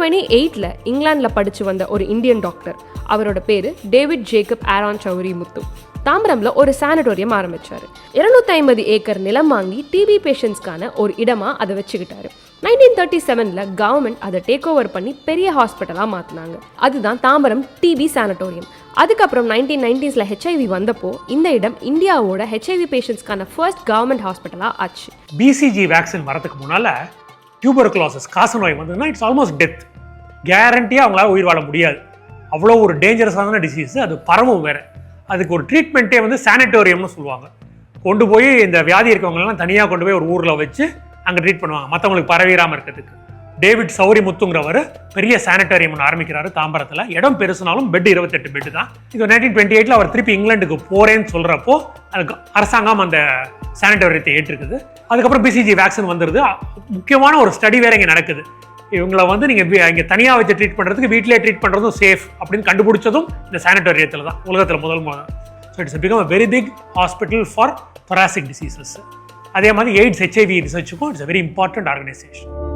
Twenty எயிட்டில் இங்கிலாந்தில் படித்து வந்த ஒரு இந்தியன் டாக்டர். அவரோட பேர் டேவிட் ஜேக்கப் ஆரான் சௌரி முத்து தாம்பரம்ல ஒரு சானிட்டோரியம் ஆரம்பிச்சாரு. 250 ஐம்பது ஏக்கர் நிலம் வாங்கி டிபி பேஷண்ட்ஸ்க்கான ஒரு இடமா அதை வச்சுக்கிட்டாரு. நைன்டீன் தேர்ட்டி செவனில் கவர்மெண்ட் அதை டேக் ஓவர் பண்ணி பெரிய ஹாஸ்பிட்டலாக மாற்றினாங்க அதுதான் தாம்பரம் டிபி சானட்டோரியம் அதுக்கப்புறம் நைன்டீன் நைன்டிஸில் ஹெச்ஐவி வந்தப்போ இந்த இடம் இந்தியாவோட ஹெச்ஐவி பேஷண்ட்ஸ்க்கான ஃபர்ஸ்ட் கவர்மெண்ட் ஹாஸ்பிட்டலாக ஆச்சு. பிசிஜி வேக்சின் வரதுக்கு முன்னால் டியூபர்குலோசஸ் காசநோய் வந்ததுன்னா இட்ஸ் ஆல்மோஸ்ட் டெத் கேரண்டியாக அவங்களால உயிர் வாழ முடியாது. அவ்வளோ ஒரு டேஞ்சரஸான டிசீஸ் அது பரவும் வேறு. அதுக்கு ஒரு ட்ரீட்மெண்ட்டே வந்து சானிட்டோரியம்னு சொல்லுவாங்க. கொண்டு போய் இந்த வியாதி இருக்கவங்கலாம் தனியாக கொண்டு போய் ஒரு ஊரில் வச்சு அங்கே ட்ரீட் பண்ணுவாங்க. மற்றவங்களுக்கு பரவிடாமல் இருக்கிறதுக்கு. டேவிட் சௌரி முத்துங்கிறவர் பெரிய சானிட்டோரியம் ஒன்று ஆரம்பிக்கிறாரு தாம்பரத்தில். இடம் பெருசுனாலும் பெட் இருபத்தெட்டு பெட் தான். இது நைன்டீன் டுவெண்ட்டி எயிட்டில் அவர் திருப்பி இங்கிலாந்துக்கு போகிறேன்னு சொல்கிறப்போ அதுக்கு அரசாங்கம் அந்த சானிட்டோரியத்தை ஏற்றிருக்குது. அதுக்கப்புறம் பிசிஜி வேக்சின் வந்துடுது முக்கியமான ஒரு ஸ்டடி வேற இங்கே நடக்குது. இவங்களை வந்து நீங்கள் இங்கே தனியாக வச்சு ட்ரீட் பண்ணுறதுக்கு வீட்டிலே ட்ரீட் பண்ணுறதும் சேஃப் அப்படின்னு கண்டுபிடிச்சதும் இந்த சானிட்டோரியத்தில் தான் உலகத்தில் முதல் முதல் so it's become a very big hospital for parasitic diseases அதே மாதிரி AIDS HIV ரிசர்ச்சுக்கும் it's a very important organisation